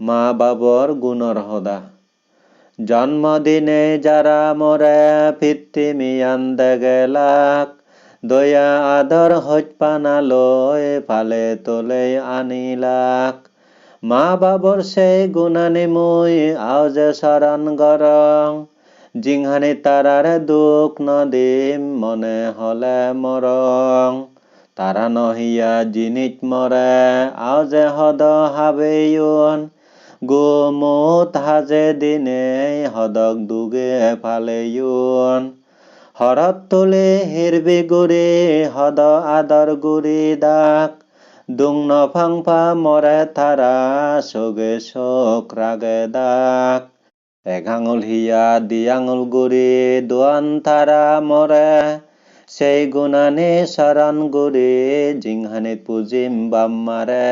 মা বাবৰ গুণৰ সদা জন্মদিনে যারা মরে পিতৃমিয়ান দেগেলাক দয়া আদর হইপানা লয় ফালে তোলে আনিলাক। মা বাবর সেই গুণানি মুই আওজে শরণ গরং জিংহানি তারারে দুখ নদিম, মনে হলে মরং তারা নহিয়া জিনিত মরে আওজে হদ হাবেয়ন। গোমত হাজে দিনে হদক দুগে ফালেয়ন হরত তোলে হিরবি গুৰি হদ আদর গুৰি দাক দুং নফাংফা মরে তারা সগে শোক রাগে দাক এক আঙুল হিয়া, দি আঙুল গুৰি দোয়ান তারা মরে। সেই গুণানি শরণ গুৰি জিংহানিত পুজিম বাম্মারে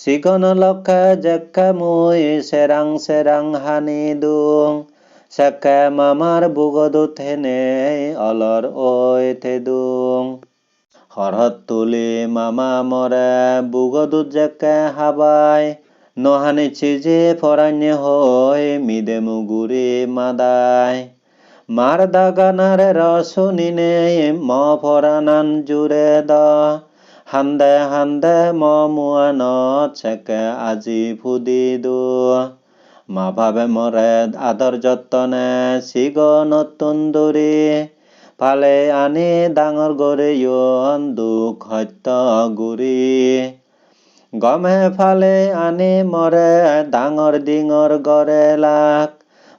চিকন লক্ষে জেক্কে মুই সেরাং সেরাং হানি দুং সেকে মামার বুগদুত হেনে অলর ওই থেদুং হরহত তুলি মামা মরে বুগদুত জেকে হাবাই নহানি চিজে ফরান্য হই মিদে মুগুরি মাদাই মার দাগানারে রসুনিনে ম ফরানান জুরে দ হান্দে হান্দে ম মুয়ানত চেকে আজি ফুদি দু। মা ভাবে মরে আদর যতনে চিগ নতুন দূৰি ফালে আনি ডাঙৰ গৰে ইয়ন দুখ সত্য গুৰি। গমে ফালে আনি মৰে ডাঙৰ ডিঙৰ গৰে লাক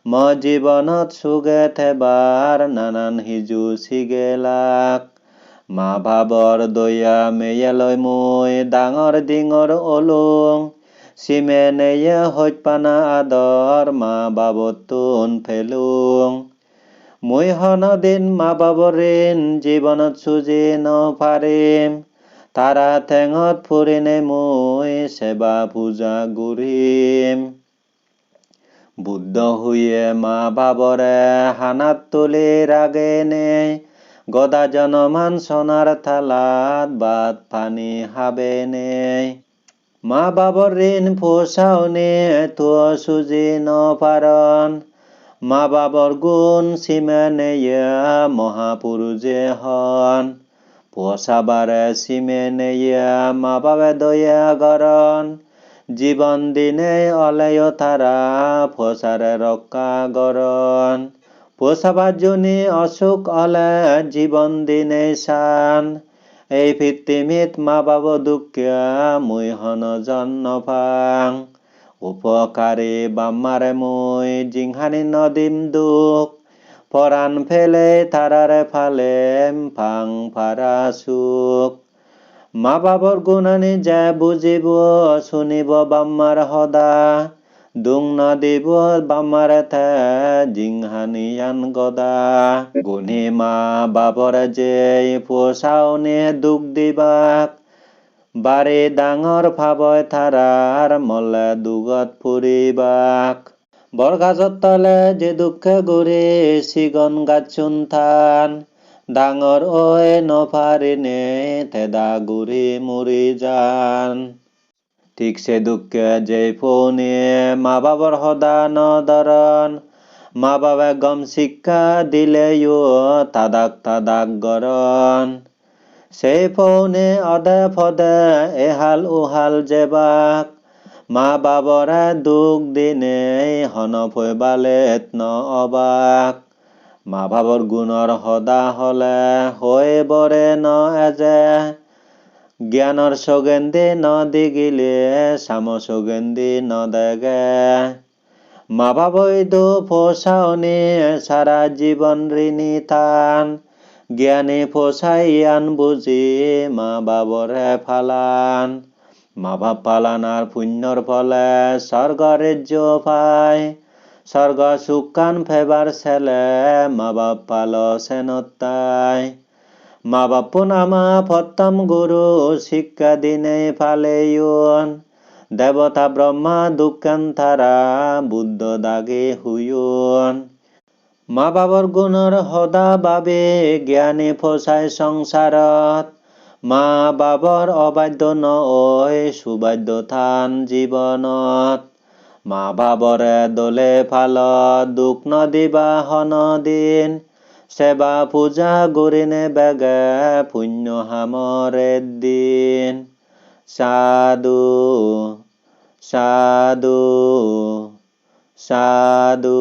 ম জীৱনত চুগে থেবাৰ নানান সিজু চিগেলাক মা ভাবৰ দয়া মেয়ালৈ মই ডাঙৰ ডিঙৰ অলুং চিমে নেয়ে হইপানা আদৰ মা বাবতুন ফেলুং। মই হনদিন মা বাবৰ ঋণ জীৱনত চুজি নপাৰিম তাৰা ঠেঙত ফুৰিনে মই সেৱা পূজা গুৰিম। বুদ্ধ হুয়ে মা বাবরে হানাত তুলি রাগেনে গদা জনমান সোনার থালাত, বাদ পানি হাবেনে মা বাবর ঋণ পোষাওনে তো সুজি নপারন মা বাবর গুণ সিমেনে মহাপুরুষে হন। পোষাবারে সিমেনে মা বাবে দয়া গরণ। জীবন দিনে অলয় তারা ফসারে রক্ষা গরণ। পোষাবার জনি অসুখ অলে জীবন দিনে শান এই পৃথিবীত মা বাব দুঃখিয়া মুই হন জন্ম ফাং উপকারী বাম্মারে মুই জিংহানি নদীম দুখ। পরাণ ফেলে তারারে ফালেম ফাং ফারা সুখ। মা বাবৰ গুণানি যে বুজিব, শুনিব বাম্মাৰ সদা। নদিব বাম্মাৰে থে জিংহানিয়ান গদা গুণী মা বাবৰে যে পোচাওনে দুখ দিবাক বাৰী ডাঙৰ ফাবই থাৰাৰ মলে দুগত ফুৰিবাক বৰগাজত তলে যে দুখে গুৰি চিগন গাচুন থান ডাঙৰ ঐ নফাৰিনে থেদা গুৰি মুৰি যান ঠিকছে দুঃখে যে ফোনে মা বাবার সদা নদরন মা বাবা গম শিক্ষা দিলে তাদাক তাদাক গরন সেই ফোনে অদে ফদে এহাল উহাল যেবাক মা বাবরে দুখ দিনে হন ফৈবালেত ন অবাক। মা ভাবৰ গুণৰ সদা হলে হৈ বৰে ন এজে। জ্ঞানৰ সগেন্দি ন দিগিলে চাম সগেন্দি নদেগে মা ভাবই দু ফোচাওনি সারা জীবন ঋণী থান। জ্ঞানী ফোচাই আন বুজি মা বাবরে ফালান। মা বাপ পালানার পুণ্যর ফলে স্বর্গরাজ্য পায়। স্বর্গ সুকান ফেবার ছেলে মা বাপ পালো সেনতাই মা বাপ নামা ফত্তম গুরু, শিক্ষা দিনে ফালেয়ন দেবতা ব্রহ্মা দুঃখান তারা, বুদ্ধ দাগে হুয়ন মা বাবৰ গুণৰ সদা বাবে জ্ঞানী ফচাই সংসাৰত মা বাবৰ অবাধ্য নয়, সুবাধ্য থান জীৱনত মা ভাবৰে দলে ফাল দুখ নদিবা হন সেৱা পূজা গৰিনে বেগে পুণ্য হামরের দিন। সাধু সাধু সাধু।